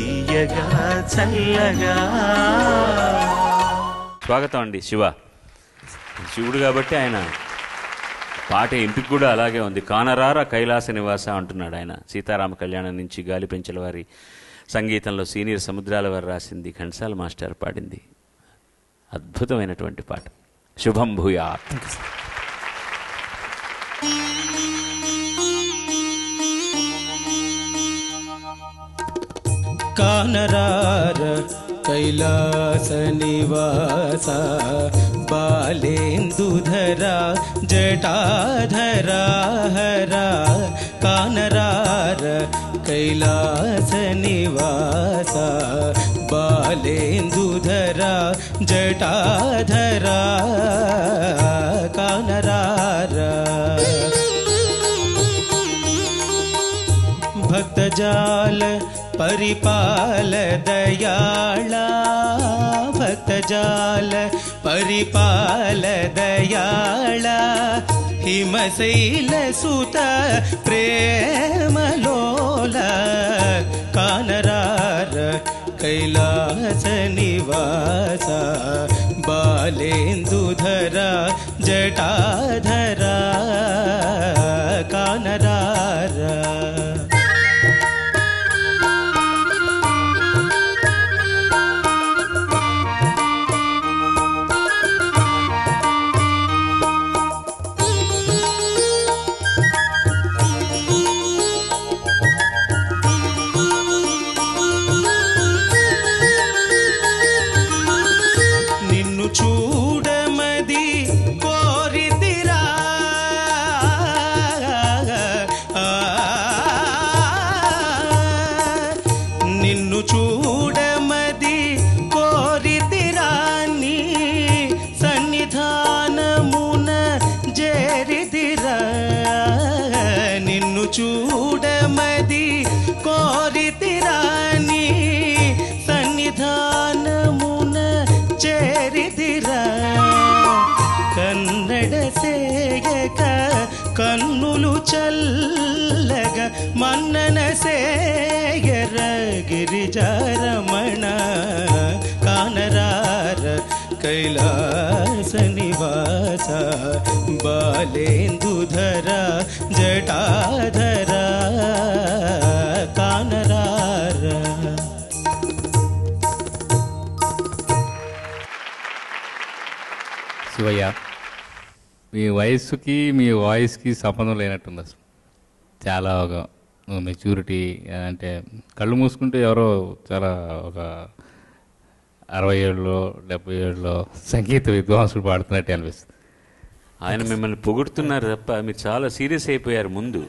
తీయగా చల్లగా. స్వాగతం అండి శివ. శివుడు కాబట్టి ఆయన పాట ఎంపిక కూడా అలాగే ఉంది. కానరార కైలాస నివాస అంటున్నాడు ఆయన. సీతారామ కళ్యాణం నుంచి గాలి పెంచల వారి సంగీతంలో సీనియర్ సముద్రాల వారు రాసింది ఘంటసాల మాస్టర్ పాడింది. అద్భుతమైనటువంటి పాట. శుభం భూయా वानरार कैलास निवास बालेन्दु धरा जटा धरा हरा, कानरार, कैलास निवास बालेन्दू धरा जटा धरा कानरार भक्तजाल परिपाल दयाला भक्जल परिपाल दयाला हिमशैलसुत प्रेमलोल कानरार निवास। बालेन्दुधरा जटा నిన్ను చూడమది కోరితిరా సన్నిధానమున చేరితిరా నిన్ను చూ కన్నులు చల్లగ మన్నన సేయర గిరిజారమణ కానరార కైలాస నివాస బాలేందుధర జటాధర కానరార శివయ్య మీ వయస్సుకి మీ వాయిస్కి సంబంధం లేనట్టుంది అసలు. చాలా ఒక మెచ్యూరిటీ అంటే కళ్ళు మూసుకుంటే ఎవరో చాలా ఒక అరవై ఏళ్ళలో డెబ్బై ఏళ్ళలో సంగీత విద్వాంసులు పాడుతున్నట్టు అనిపిస్తుంది. ఆయన మిమ్మల్ని పొగుడుతున్నారు తప్ప మీరు చాలా సీరియస్ అయిపోయారు ముందు.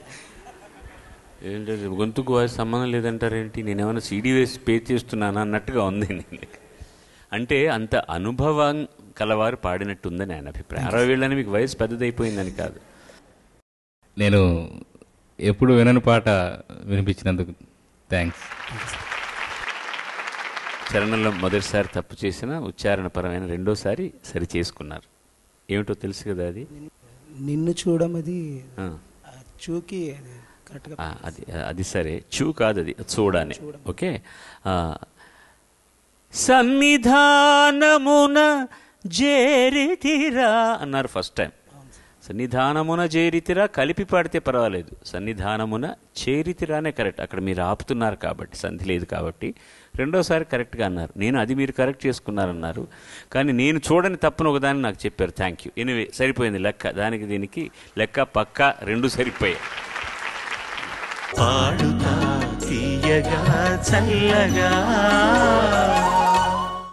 ఏంటంటే గొంతుకు వారి సంబంధం లేదంటారేంటి నేను ఏమైనా సీడీ వేసి పే చేస్తున్నానా అన్నట్టుగా ఉంది. అంటే అంత అనుభవం కలవారు పాడినట్టుందని ఆయన అభిప్రాయం. అరవై వేళ్ళని మీకు వయసు పెద్దదైపోయిందని కాదు. నేను ఎప్పుడు వినని పాట వినిపించినందుకు థ్యాంక్స్. చరణంలో మొదటిసారి తప్పు చేసిన ఉచ్చారణపరమైన రెండోసారి సరి చేసుకున్నారు. ఏమిటో తెలుసు కదా అది? నిన్ను చూడమది చూకి అది అది అది సరే. చూ కాదు అది చూడని. ఓకే? ఆ, సన్నిధానమున జేరితిరా. అన్నారు ఫస్ట్ టైం. సన్నిధానమున చేరితిరా కలిపి పాడితే పర్వాలేదు. సన్నిధానమున చేరితిరానే కరెక్ట్. అక్కడ మీరు ఆపుతున్నారు కాబట్టి సంధి లేదు కాబట్టి. రెండోసారి కరెక్ట్గా అన్నారు. నేను అది మీరు కరెక్ట్ చేసుకున్నారన్నారు. కానీ నేను చూడని తప్పును ఒకదాన్ని నాకు చెప్పారు. Thank you. ఎనివే సరిపోయింది లెక్క. దానికి దీనికి లెక్క పక్క రెండు సరిపోయాయి. పాడుతా తీయగా చల్లగా.